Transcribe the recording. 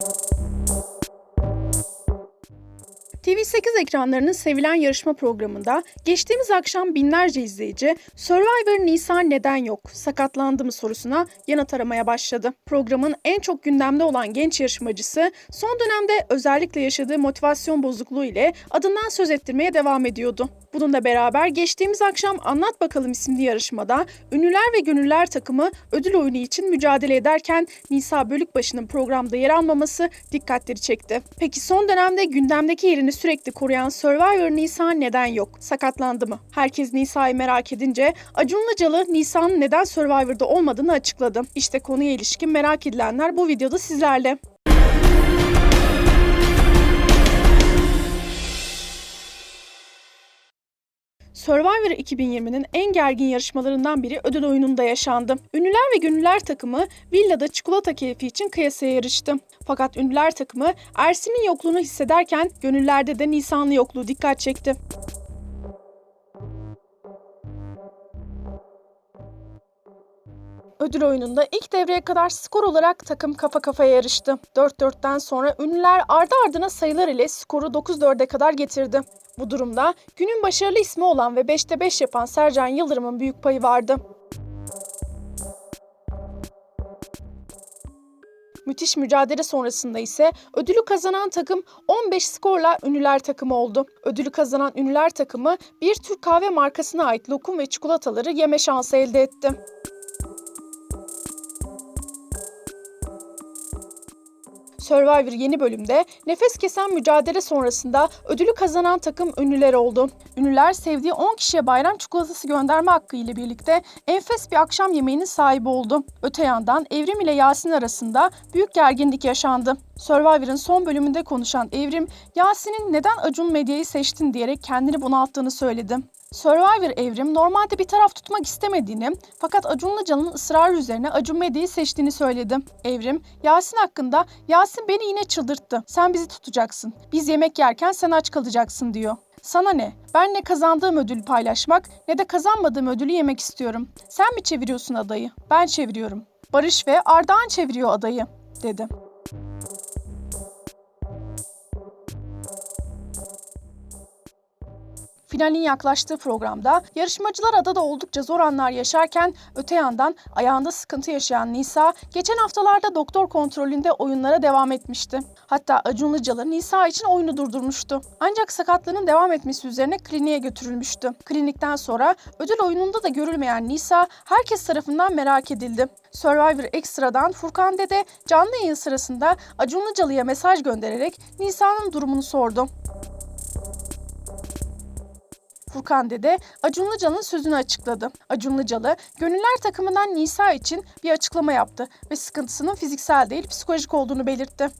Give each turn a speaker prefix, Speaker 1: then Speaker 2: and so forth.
Speaker 1: you. TV8 ekranlarının sevilen yarışma programında geçtiğimiz akşam binlerce izleyici Survivor Nisan neden yok, sakatlandı mı sorusuna yanıt aramaya başladı. Programın en çok gündemde olan genç yarışmacısı son dönemde özellikle yaşadığı motivasyon bozukluğu ile adından söz ettirmeye devam ediyordu. Bununla beraber geçtiğimiz akşam Anlat Bakalım isimli yarışmada Ünlüler ve Gönüller takımı ödül oyunu için mücadele ederken Nisa Bölükbaşı'nın programda yer almaması dikkatleri çekti. Peki son dönemde gündemdeki yerini sürekli koruyan Survivor Nisa neden yok? Sakatlandı mı? Herkes Nisa'yı merak edince Acun Ilıcalı Nisa'nın neden Survivor'da olmadığını açıkladı. İşte konuya ilişkin merak edilenler bu videoda sizlerle. Survivor 2020'nin en gergin yarışmalarından biri ödül oyununda yaşandı. Ünlüler ve Gönüller takımı villada çikolata keyfi için kıyasaya yarıştı. Fakat Ünlüler takımı Ersin'in yokluğunu hissederken Gönüllerde de Nisan'lı yokluğu dikkat çekti. Ödül oyununda ilk devreye kadar skor olarak takım kafa kafaya yarıştı. 4-4'ten sonra ünlüler ardı ardına sayılar ile skoru 9-4'e kadar getirdi. Bu durumda günün başarılı ismi olan ve 5'te 5 yapan Sercan Yıldırım'ın büyük payı vardı. Müthiş mücadele sonrasında ise ödülü kazanan takım 15 skorla Ünlüler takımı oldu. Ödülü kazanan Ünlüler takımı bir Türk kahve markasına ait lokum ve çikolataları yeme şansı elde etti. Survivor yeni bölümde nefes kesen mücadele sonrasında ödülü kazanan takım ünlüler oldu. Ünlüler sevdiği 10 kişiye bayram çikolatası gönderme hakkı ile birlikte enfes bir akşam yemeğinin sahibi oldu. Öte yandan Evrim ile Yasin arasında büyük gerginlik yaşandı. Survivor'ın son bölümünde konuşan Evrim, Yasin'in neden Acun Medya'yı seçtin diyerek kendini bunalttığını söyledi. Survivor Evrim normalde bir taraf tutmak istemediğini fakat Acun Ilıcalı'nın ısrarı üzerine Acun Medya'yı seçtiğini söyledi. Evrim, Yasin hakkında Yasin beni yine çıldırttı. Sen bizi tutacaksın. Biz yemek yerken sen aç kalacaksın diyor. Sana ne? Ben ne kazandığım ödülü paylaşmak ne de kazanmadığım ödülü yemek istiyorum. Sen mi çeviriyorsun adayı? Ben çeviriyorum. Barış ve Ardahan çeviriyor adayı, dedi. Finalin yaklaştığı programda yarışmacılar adada oldukça zor anlar yaşarken öte yandan ayağında sıkıntı yaşayan Nisa geçen haftalarda doktor kontrolünde oyunlara devam etmişti. Hatta Acun Ilıcalı Nisa için oyunu durdurmuştu. Ancak sakatlığının devam etmesi üzerine kliniğe götürülmüştü. Klinikten sonra ödül oyununda da görülmeyen Nisa herkes tarafından merak edildi. Survivor Extra'dan Furkan Dede canlı yayın sırasında Acun Ilıcalı'ya mesaj göndererek Nisa'nın durumunu sordu. Furkan Dede Acun Ilıcalı'nın sözünü açıkladı. Acun Ilıcalı, Gönüller takımından Nisa için bir açıklama yaptı ve sıkıntısının fiziksel değil psikolojik olduğunu belirtti.